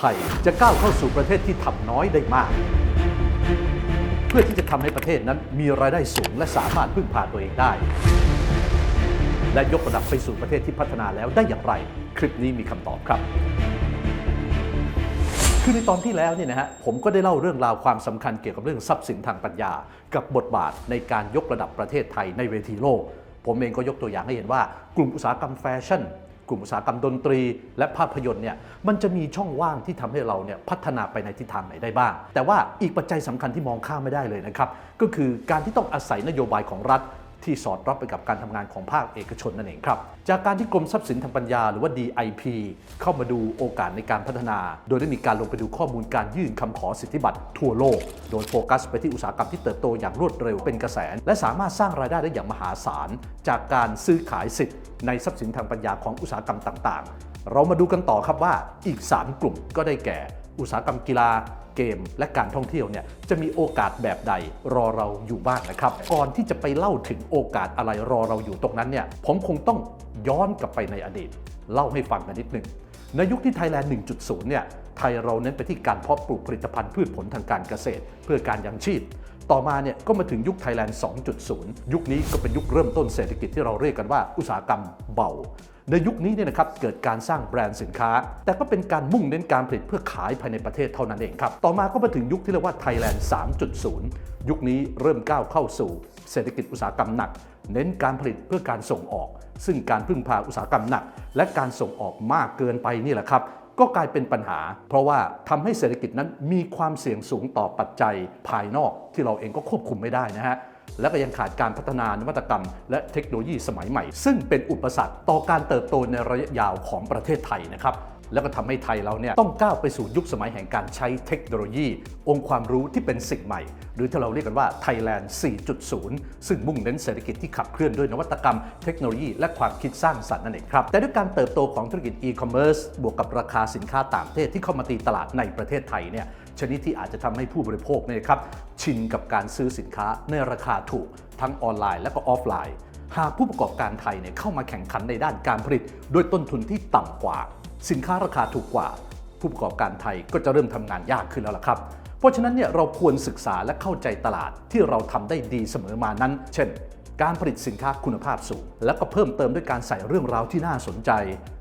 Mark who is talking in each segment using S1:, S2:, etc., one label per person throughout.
S1: ไทยจะก้าวเข้าสู่ประเทศที่ทำน้อยได้มาก เพื่อที่จะทำให้ประเทศนั้นมีรายได้สูงและสามารถพึ่งพาตัวเองได้ และยกระดับไปสู่ประเทศที่พัฒนาแล้วได้อย่างไร คลิปนี้มีคำตอบครับ คือในตอนที่แล้วเนี่ยนะฮะผมก็ได้เล่าเรื่องราวความสำคัญเกี่ยวกับเรื่องทรัพย์สินทางปัญญา กับบทบาทในการยกระดับประเทศไทยในเวทีโลก ผมเองก็ยกตัวอย่างให้เห็นว่ากลุ่มอุตสาหกรรมแฟชั่น กลุ่มอุตสาหกรรมดนตรี และภาพยนตร์เนี่ยมันจะมีช่องว่างที่ทำให้เราเนี่ยพัฒนาไปในทิศทางไหนได้บ้าง แต่ว่าอีกปัจจัยสำคัญที่มองข้ามไม่ได้เลยนะครับก็คือการที่ต้องอาศัยนโยบายของรัฐ ที่สอดรับไปกับการทำงานของภาคเอกชนนั่นเองครับ จากการที่กรมทรัพย์สินทางปัญญาหรือว่า DIP เข้ามาดูโอกาสในการพัฒนา โดยได้มีการลงไปดูข้อมูลการยื่นคำขอสิทธิบัตรทั่วโลก โดยโฟกัสไปที่อุตสาหกรรมที่เติบโตอย่างรวดเร็วเป็นกระแส และสามารถสร้างรายได้ได้อย่างมหาศาล จากการซื้อขายสิทธิ์ในทรัพย์สินทางปัญญาของอุตสาหกรรมต่าง ๆ เรามาดูกันต่อครับว่าอีก 3 กลุ่มก็ได้แก่ อุตสาหกรรมกีฬา เกม และการท่องเที่ยวเนี่ยจะมีโอกาสแบบใดรอเราอยู่บ้างนะครับ ก่อนที่จะไปเล่าถึงโอกาสอะไรรอเราอยู่ตรงนั้นเนี่ยผมคงต้องย้อนกลับไปในอดีต เล่าให้ฟังกันนิดหนึ่งในยุคที่ไทยแลนด์ 1.0 เนี่ย ไทยเราเน้นไปที่การเพาะปลูกผลิตภัณฑ์พืชผลทางการเกษตร เพื่อการยังชีพ ต่อมาเนี่ยก็มาถึงยุคไทยแลนด์ 2.0 ยุคนี้ก็เป็นยุคเริ่มต้นเศรษฐกิจที่เราเรียกกันว่าอุตสาหกรรมเบา ในยุคนี้เนี่ยนะครับเกิดการสร้างแบรนด์สินค้า แต่ก็เป็นการมุ่งเน้นการผลิตเพื่อขายภายในประเทศเท่านั้นเองครับ ต่อมาก็มาถึงยุคที่เรียกว่าไทยแลนด์ 3.0 ยุคนี้เริ่มก้าวเข้าสู่เศรษฐกิจอุตสาหกรรมหนัก เน้นการผลิตเพื่อการส่งออก ซึ่งการพึ่งพาอุตสาหกรรมหนัก และการส่งออกมากเกินไปนี่แหละครับก็กลายเป็นปัญหา เพราะว่าทำให้เศรษฐกิจนั้นมีความเสี่ยงสูงต่อปัจจัยภายนอกที่เราเองก็ควบคุมไม่ได้นะฮะ และก็ยังขาดการพัฒนานวัตกรรม และเทคโนโลยีสมัยใหม่ ซึ่งเป็นอุปสรรคต่อการเติบโตในระยะยาวของประเทศไทยนะครับ แล้วก็ทำให้ไทยเราเนี่ยต้องก้าวไปสู่ยุคสมัยแห่งการใช้เทคโนโลยี องค์ความรู้ที่เป็นสิ่งใหม่ หรือที่เราเรียกกันว่า Thailand 4.0 ซึ่งมุ่งเน้นเศรษฐกิจที่ขับเคลื่อนด้วยนวัตกรรม เทคโนโลยี และความคิดสร้างสรรค์นั่นเองครับแต่ด้วยการเติบโตของธุรกิจอีคอมเมิร์ซบวกกับราคาสินค้าต่างประเทศที่เข้ามาตีตลาดในประเทศไทยเนี่ยชนิดที่อาจจะทำให้ผู้บริโภคเนี่ยครับชินกับการซื้อสินค้าในราคาถูก ทั้งออนไลน์และก็ออฟไลน์ หากผู้ประกอบการไทยเนี่ยเข้ามาแข่งขันในด้านการผลิต ด้วยต้นทุนที่ต่ำกว่า สินค้าราคาถูกกว่า ผู้ประกอบการไทยก็จะเริ่มทำงานยากขึ้นแล้วล่ะครับ เพราะฉะนั้นเนี่ยเราควรศึกษาและเข้าใจตลาดที่เราทำได้ดีเสมอมานั้น เช่น การผลิตสินค้าคุณภาพสูง แล้วก็เพิ่มเติมด้วยการใส่เรื่องราวที่น่าสนใจ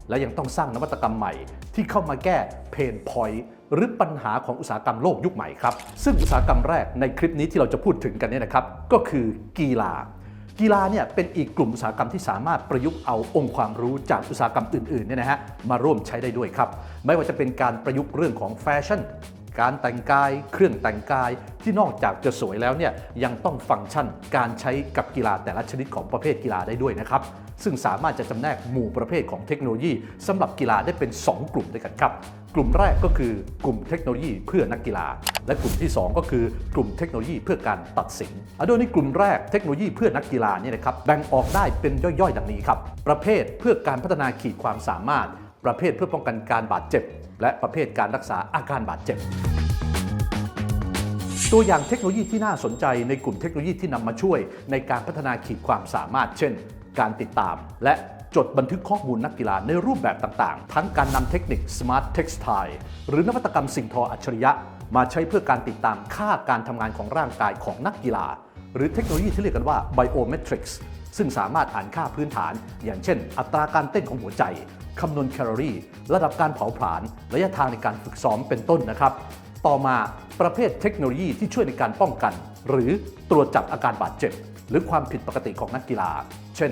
S1: และยังต้องสร้างนวัตกรรมใหม่ ที่เข้ามาแก้เพนพอยต์หรือปัญหาของอุตสาหกรรมโลกยุคใหม่ครับ ซึ่งอุตสาหกรรมแรกในคลิปนี้ที่เราจะพูดถึงกันเนี่ยนะครับ ก็คือกีฬา กีฬาเนี่ยเป็นอีกกลุ่มอุตสาหกรรมที่สามารถประยุกต์เอาองค์ความรู้จากอุตสาหกรรมอื่นๆเนี่ยนะฮะมาร่วมใช้ได้ด้วยครับ ไม่ว่าจะเป็นการประยุกต์เรื่องของแฟชั่น การแต่งกาย เครื่องแต่งกายที่นอกจากจะสวยแล้วเนี่ยยังต้องฟังก์ชันการใช้กับกีฬาแต่ละชนิดของประเภทกีฬาได้ด้วยนะครับ ซึ่งสามารถจะจำแนกหมู่ประเภทของเทคโนโลยีสำหรับกีฬาได้เป็น 2 กลุ่มด้วยกันครับ กลุ่มแรกก็คือกลุ่มเทคโนโลยีเพื่อนักกีฬา และกลุ่มที่ 2 ก็คือกลุ่มเทคโนโลยีเพื่อการตัดสินอะโดยในกลุ่มแรกเทคโนโลยีเพื่อนักกีฬาเนี่ยนะครับแบ่งออกได้เป็นย่อยๆ ดังนี้ครับประเภทเพื่อการพัฒนาขีดความสามารถ ประเภทเพื่อป้องกันการบาดเจ็บ และประเภทการรักษาอาการบาดเจ็บ ตัวอย่างเทคโนโลยีที่น่าสนใจในกลุ่มเทคโนโลยีที่นำมาช่วย ในการพัฒนาขีดความสามารถ เช่น การติดตาม และจดบันทึกข้อมูลนักกีฬาในรูปแบบต่างๆ ทั้งการนำเทคนิค Smart Textile หรือนวัตกรรมสิ่งทออัจฉริยะ มาใช้เพื่อการติดตามค่าการทำงานของร่างกายของนักกีฬา หรือเทคโนโลยีที่เรียกกันว่า Biometrics ซึ่งสามารถอ่านค่าพื้นฐาน อย่างเช่น อัตราการเต้นของหัวใจ คำนวณแคลอรี่ ระดับการเผาผลาญระยะทางในการฝึกซ้อมเป็นต้นนะครับ ต่อมาประเภทเทคโนโลยีที่ช่วยในการป้องกัน หรือตรวจจับอาการบาดเจ็บ หรือความผิดปกติของนักกีฬา เช่น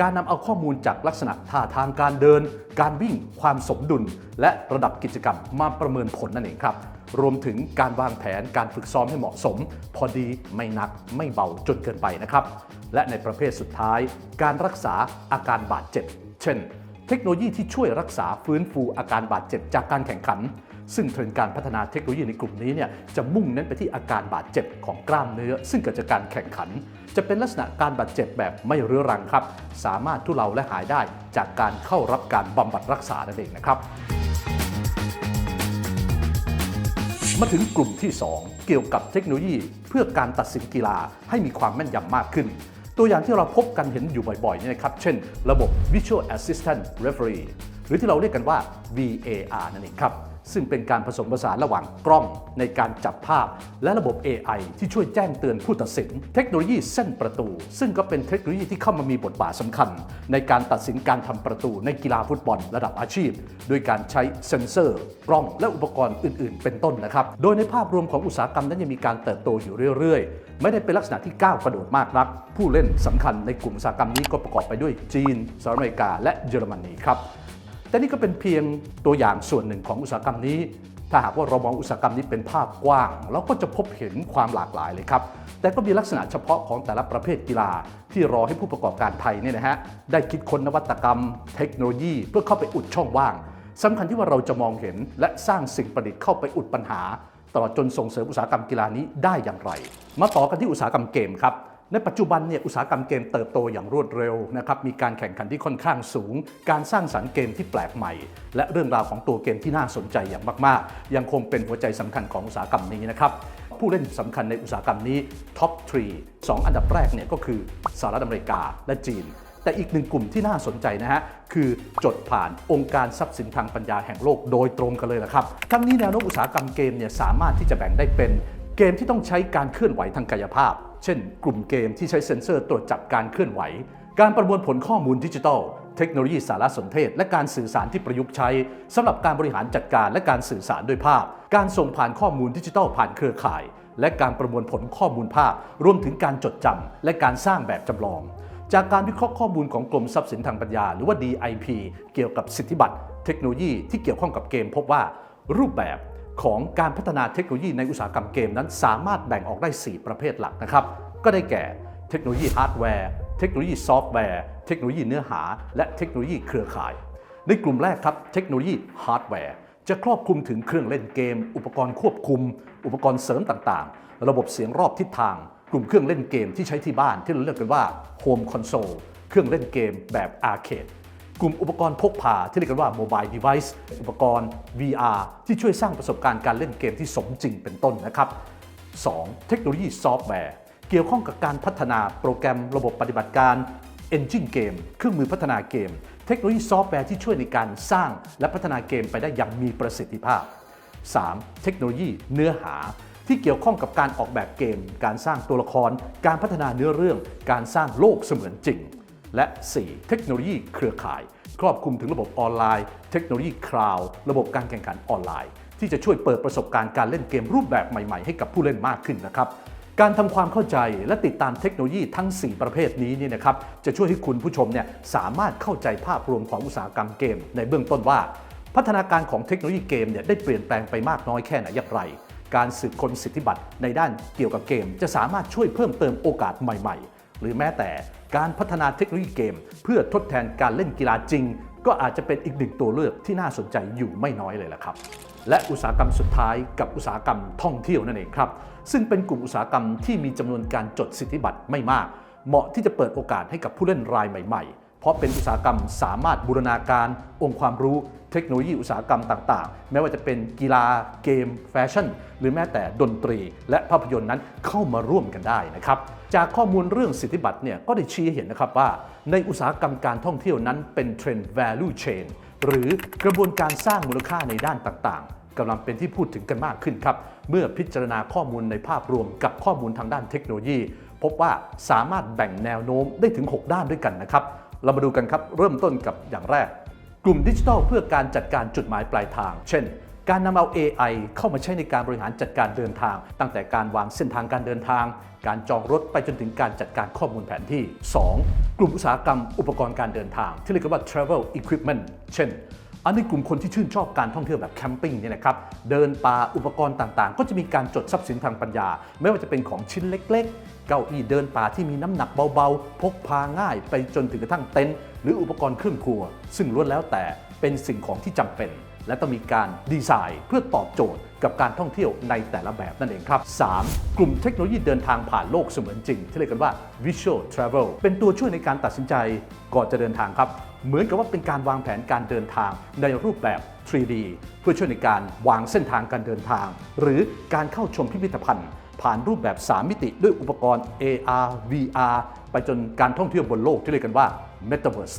S1: การนำเอาข้อมูลจากลักษณะท่าทางการเดิน การวิ่ง ความสมดุล และระดับกิจกรรมมาประเมินผลนั่นเองครับรวมถึงการวางแผนการฝึกซ้อมให้เหมาะสม พอดีไม่หนักไม่เบาจนเกินไปนะครับ และในประเภทสุดท้าย การรักษาอาการบาดเจ็บ เช่น เทคโนโลยีที่ช่วยรักษาฟื้นฟูอาการบาดเจ็บจากการแข่งขัน ซึ่งเทรนด์การพัฒนาเทคโนโลยีในกลุ่มนี้เนี่ยจะมุ่งเน้นไปที่อาการบาดเจ็บของกล้ามเนื้อ ซึ่งเกิดจากการแข่งขัน จะเป็นลักษณะการบาดเจ็บแบบไม่เรื้อรังครับ สามารถทุเลาและหายได้จากการเข้ารับการบำบัดรักษานั่นเองนะครับมาถึงกลุ่มที่ 2 เกี่ยวกับเทคโนโลยีเพื่อการตัดสินกีฬาให้มีความแม่นยำมากขึ้น ตัวอย่างที่เราพบกันเห็นอยู่บ่อยๆนี่นะครับ เช่น ระบบ Visual Assistant Referee หรือที่เราเรียกกันว่า VAR นั่นเองครับ ซึ่งเป็นการผสมผสานระหว่างกล้องในการจับภาพ และระบบ AI ที่ช่วยแจ้งเตือนผู้ตัดสิน เทคโนโลยีเส้นประตู ซึ่งก็เป็นเทคโนโลยีที่เข้ามามีบทบาทสำคัญ ในการตัดสินการทำประตูในกีฬาฟุตบอลระดับอาชีพ โดยการใช้เซ็นเซอร์ กล้องและอุปกรณ์อื่น ๆ เป็นต้นนะครับ โดยในภาพรวมของอุตสาหกรรมนั้นยังมีการเติบโตอยู่เรื่อยๆ ไม่ได้เป็นลักษณะที่ก้าวกระโดดมากนัก ผู้เล่นสำคัญในกลุ่มอุตสาหกรรมนี้ก็ประกอบไปด้วยจีนสหรัฐอเมริกาและเยอรมนีครับแต่นี่ก็เป็นเพียงตัวอย่างส่วนหนึ่งของอุตสาหกรรมนี้ ถ้าหากว่าเรามองอุตสาหกรรมนี้เป็นภาพกว้าง เราก็จะพบเห็นความหลากหลายเลยครับ แต่ก็มีลักษณะเฉพาะของแต่ละประเภทกีฬา ที่รอให้ผู้ประกอบการไทยเนี่ยนะฮะได้คิดค้นนวัตกรรม เทคโนโลยี เพื่อเข้าไปอุดช่องว่างสำคัญที่ว่าเราจะมองเห็นและสร้างสิ่งประดิษฐ์เข้าไปอุดปัญหา ตลอดจนส่งเสริมอุตสาหกรรมกีฬานี้ได้อย่างไร มาต่อกันที่อุตสาหกรรมเกมครับในปัจจุบันเนี่ยอุตสาหกรรมเกมเติบโตอย่างรวดเร็วนะครับมีการแข่งขันที่ค่อนข้างสูง การสร้างสรรค์เกมที่แปลกใหม่ และเรื่องราวของตัวเกมที่น่าสนใจอย่างมาก ๆ ยังคงเป็นหัวใจสำคัญของอุตสาหกรรมนี้นะครับผู้เล่นสำคัญในอุตสาหกรรมนี้ท็อป3 2อันดับแรกเนี่ยก็คือสหรัฐอเมริกาและจีน แต่อีกหนึ่งกลุ่มที่น่าสนใจนะฮะคือจดผ่านองค์การทรัพย์สินทางปัญญาแห่งโลกโดยตรงกันเลยละครับทั้งนี้แนวโน้มอุตสาหกรรมเกมเนี่ยสามารถที่จะแบ่งได้เป็น เกมที่ต้องใช้การเคลื่อนไหวทางกายภาพ เช่น กลุ่มเกมที่ใช้เซ็นเซอร์ตรวจจับการเคลื่อนไหว การประมวลผลข้อมูลดิจิทัล เทคโนโลยีสารสนเทศ และการสื่อสารที่ประยุกต์ใช้สำหรับการบริหารจัดการและการสื่อสารด้วยภาพ การส่งผ่านข้อมูลดิจิทัลผ่านเครือข่าย และการประมวลผลข้อมูลภาพ รวมถึงการจดจำและการสร้างแบบจำลอง จากการวิเคราะห์ข้อมูลของกรมทรัพย์สินทางปัญญา หรือว่า DIP เกี่ยวกับสิทธิบัตร เทคโนโลยีที่เกี่ยวข้องกับเกมพบว่ารูปแบบ ของการพัฒนาเทคโนโลยีในอุตสาหกรรมเกมนั้น สามารถแบ่งออกได้ 4 ประเภทหลักนะครับ ก็ได้แก่เทคโนโลยีฮาร์ดแวร์ เทคโนโลยีซอฟต์แวร์ เทคโนโลยีเนื้อหา และเทคโนโลยีเครือข่าย ในกลุ่มแรกครับเทคโนโลยีฮาร์ดแวร์จะครอบคลุมถึงเครื่องเล่นเกม อุปกรณ์ควบคุม อุปกรณ์เสริมต่างๆ ระบบเสียงรอบทิศทาง กลุ่มเครื่องเล่นเกมที่ใช้ที่บ้านที่เราเรียกกันว่าโฮมคอนโซล เครื่องเล่นเกมแบบอาร์เคด กลุ่มอุปกรณ์พกพาที่เรียกกันว่า Mobile Device อุปกรณ์ VR ที่ช่วยสร้างประสบการณ์การเล่นเกมที่สมจริงเป็นต้นนะครับ 2. เทคโนโลยีซอฟต์แวร์ เกี่ยวข้องกับการพัฒนาโปรแกรมระบบปฏิบัติการ Engine เกมเครื่องมือพัฒนาเกม เทคโนโลยีซอฟต์แวร์ที่ช่วยในการสร้างและพัฒนาเกมไปได้อย่างมีประสิทธิภาพ 3. เทคโนโลยีเนื้อหาที่เกี่ยวข้องกับการออกแบบเกม การสร้างตัวละคร การพัฒนาเนื้อเรื่อง การสร้างโลกเสมือนจริง และ 4. เทคโนโลยีเครือข่าย ครอบคลุมถึงระบบออนไลน์ เทคโนโลยีคลาวด์ระบบการแข่งขันออนไลน์ ที่จะช่วยเปิดประสบการณ์การเล่นเกมรูปแบบใหม่ๆ ให้กับผู้เล่นมากขึ้นนะครับการทำความเข้าใจและติดตามเทคโนโลยีทั้ง 4 ประเภทนี้เนี่ยนะครับจะช่วยให้คุณผู้ชมเนี่ยสามารถเข้าใจภาพรวมของอุตสาหกรรมเกม ในเบื้องต้นว่า พัฒนาการของเทคโนโลยีเกมเนี่ยได้เปลี่ยนแปลงไปมากน้อยแค่ไหนอย่างไร การสืบค้นสิทธิบัตรในด้านเกี่ยวกับเกม จะสามารถช่วยเพิ่มเติมโอกาสใหม่ ๆ หรือแม้แต่การพัฒนาเทคโนโลยีเกม เพื่อทดแทนการเล่นกีฬาจริง ก็อาจจะเป็นอีกหนึ่งตัวเลือกที่น่าสนใจอยู่ไม่น้อยเลยละครับ และอุตสาหกรรมสุดท้ายกับอุตสาหกรรมท่องเที่ยวนั่นเองครับ ซึ่งเป็นกลุ่มอุตสาหกรรมที่มีจำนวนการจดสิทธิบัตรไม่มาก เหมาะที่จะเปิดโอกาสให้กับผู้เล่นรายใหม่ ๆ ราะเป็นอุตสาหกรรมสามารถบูรณาการองค์ความรู้เทคโนโลยีอุตสาหกรรมต่างๆ ไม่ว่าจะเป็นกีฬาเกม แฟชั่น หรือแม้แต่ดนตรี และภาพยนตร์นั้นเข้ามาร่วมกันได้นะครับจากข้อมูลเรื่องสิทธิบัตรเนี่ยก็ได้ชี้ให้เห็นนะครับว่า ในอุตสาหกรรมการท่องเที่ยวนั้นเป็นเทรนด์ value chain หรือกระบวนการสร้างมูลค่าในด้านต่างๆกำลังเป็นที่พูดถึงกันมากขึ้นครับ เมื่อพิจารณาข้อมูลในภาพรวมกับข้อมูลทางด้านเทคโนโลยี พบว่าสามารถแบ่งแนวโน้มได้ถึง 6 ด้านด้วยกันนะครับ เรามาดูกันครับเริ่มต้นกับอย่างแรก กลุ่มดิจิทัลเพื่อการจัดการจุดหมายปลายทาง เช่น การนำเอา AI เข้ามาใช้ในการบริหารจัดการเดินทาง ตั้งแต่การวางเส้นทางการเดินทาง การจองรถไปจนถึงการจัดการข้อมูลแผนที่ 2. กลุ่มอุตสาหกรรมอุปกรณ์การเดินทาง ที่เรียกว่า travel equipment เช่น อันนี้กลุ่มคนที่ชื่นชอบการท่องเที่ยวแบบแคมปิ้งเนี่ยนะครับเดินป่าอุปกรณ์ต่างๆ ก็จะมีการจดทรัพย์สินทางปัญญา ไม่ว่าจะเป็นของชิ้นเล็ก ๆ เก้าอี้เดินป่าที่มีน้ำหนักเบาๆ พกพาง่ายไปจนถึงกระทั่งเต็นท์หรืออุปกรณ์เครื่องครัว ซึ่งล้วนแล้วแต่เป็นสิ่งของที่จำเป็น และต้องมีการดีไซน์ เพื่อตอบโจทย์กับการท่องเที่ยวในแต่ละแบบนั่นเองครับ 3. กลุ่มเทคโนโลยีเดินทางผ่านโลกเสมือนจริง ที่เรียกกันว่า Visual Travel เป็นตัวช่วยในการตัดสินใจก่อนจะเดินทางครับ เหมือนกับว่าเป็นการวางแผนการเดินทางในรูปแบบ 3D เพื่อช่วยในการวางเส้นทางการเดินทาง หรือการเข้าชมพิพิธภัณฑ์ ผ่านรูปแบบ 3 มิติด้วยอุปกรณ์ AR VR ไปจนการท่องเที่ยวบนโลกที่เรียกกันว่า Metaverse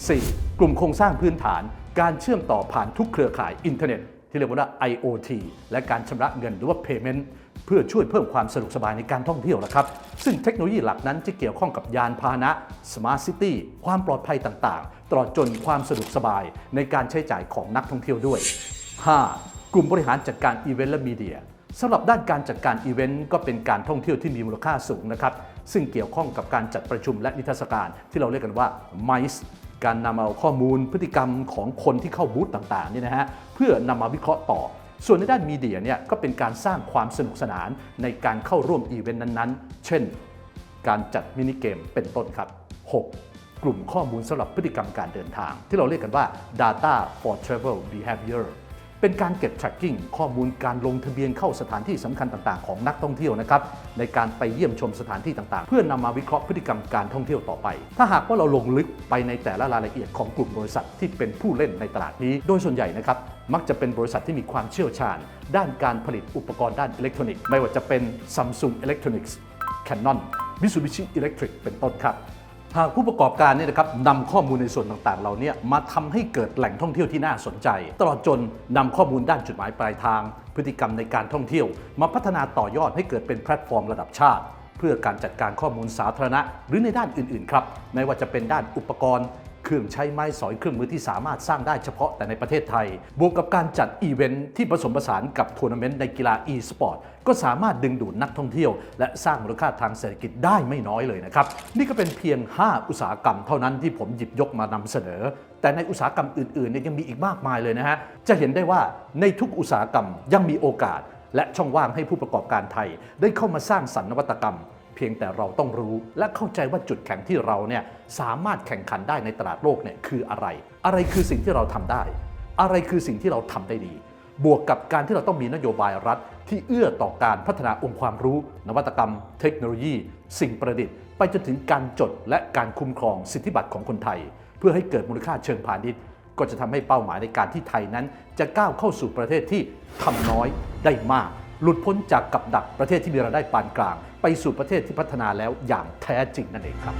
S1: 4. กลุ่มโครงสร้างพื้นฐาน การเชื่อมต่อผ่านทุกเครือข่ายอินเทอร์เน็ต ที่เรียกว่า IoT และการชำระเงินหรือว่า payment เพื่อช่วยเพิ่มความสะดวกสบายในการท่องเที่ยวนะครับ ซึ่งเทคโนโลยีหลักนั้นจะเกี่ยวข้องกับยานพาหนะ Smart City ความปลอดภัยต่างๆ ตลอดจนความสะดวกสบายในการใช้จ่ายของนักท่องเที่ยวด้วย 5. กลุ่มบริหารจัดการอีเวนต์และมีเดียสำหรับด้านการจัดการอีเวนต์ก็เป็นการท่องเที่ยวที่มีมูลค่าสูงนะครับ ซึ่งเกี่ยวข้องกับการจัดประชุมและนิทรรศการที่เราเรียกกันว่า MICE การนำเอาข้อมูลพฤติกรรมของคนที่เข้าบูธต่างๆเนี่ยนะฮะเพื่อนำมาวิเคราะห์ต่อ ส่วนในด้านมีเดียเนี่ยก็เป็นการสร้างความสนุกสนานในการเข้าร่วมอีเวนต์นั้นๆ เช่น การจัดมินิเกมเป็นต้นครับ 6. กลุ่มข้อมูลสำหรับพฤติกรรมการเดินทาง ที่เราเรียกกันว่า Data for Travel Behavior เป็นการเก็บ tracking ข้อมูลการลงทะเบียนเข้าสถานที่สำคัญต่างๆ ของนักท่องเที่ยวนะครับในการไปเยี่ยมชมสถานที่ต่างๆ เพื่อนำมาวิเคราะห์พฤติกรรมการท่องเที่ยวต่อไป ถ้าหากว่าเราลงลึกไปในแต่ละรายละเอียดของกลุ่มบริษัทที่เป็นผู้เล่นในตลาดนี้ โดยส่วนใหญ่นะครับมักจะเป็นบริษัทที่มีความเชี่ยวชาญ ด้านการผลิตอุปกรณ์ด้านอิเล็กทรอนิกส์ไม่ว่าจะเป็น Samsung Electronics Canon Mitsubishi Electric เป็นต้นครับ หากผู้ประกอบการเนี่ยนะครับนำข้อมูลในส่วนต่างๆเหล่านี้มาทำให้เกิดแหล่งท่องเที่ยวที่น่าสนใจ ตลอดจนนำข้อมูลด้านจุดหมายปลายทาง พฤติกรรมในการท่องเที่ยว มาพัฒนาต่อยอดให้เกิดเป็นแพลตฟอร์มระดับชาติ เพื่อการจัดการข้อมูลสาธารณะ หรือในด้านอื่นๆครับไม่ว่าจะเป็นด้านอุปกรณ์ รื่องใช้ไม้สอยเครื่องมือที่สามารถสร้างได้เฉพาะแต่ในประเทศไทย บวกกับการจัดอีเวนท์ที่ผสมผสานกับทัวร์นาเมนต์ในกีฬา e-sport ก็สามารถดึงดูดนักท่องเที่ยว และสร้างมูลค่าทางเศรษฐกิจได้ไม่น้อยเลยนะครับ นี่ก็เป็นเพียง 5 อุตสาหกรรมเท่านั้นที่ผมหยิบยกมานำเสนอ แต่ในอุตสาหกรรมอื่นๆเนี่ยยังมีอีกมากมายเลยนะฮะจะเห็นได้ว่าในทุกอุตสาหกรรมยังมีโอกาสและช่องว่างให้ผู้ประกอบการไทย ได้เข้ามาสร้างสรรค์นวัตกรรม เพียงแต่เราต้องรู้ และเข้าใจว่าจุดแข็งที่เราเนี่ยสามารถแข่งขันได้ในตลาดโลกเนี่ยคืออะไร อะไรคือสิ่งที่เราทำได้ อะไรคือสิ่งที่เราทำได้ดี บวกกับการที่เราต้องมีนโยบายรัฐ ที่เอื้อต่อการพัฒนาองค์ความรู้ นวัตกรรม เทคโนโลยี สิ่งประดิษฐ์ ไปจนถึงการจดและการคุ้มครองสิทธิบัตรของคนไทย เพื่อให้เกิดมูลค่าเชิงพาณิชย์ก็จะทำให้เป้าหมายในการที่ไทยนั้น จะก้าวเข้าสู่ประเทศที่ทำน้อยได้มาก หลุดพ้นจากกับดักประเทศที่มีรายได้ปานกลาง ไปสู่ประเทศที่พัฒนาแล้วอย่างแท้จริงนั่นเองครับ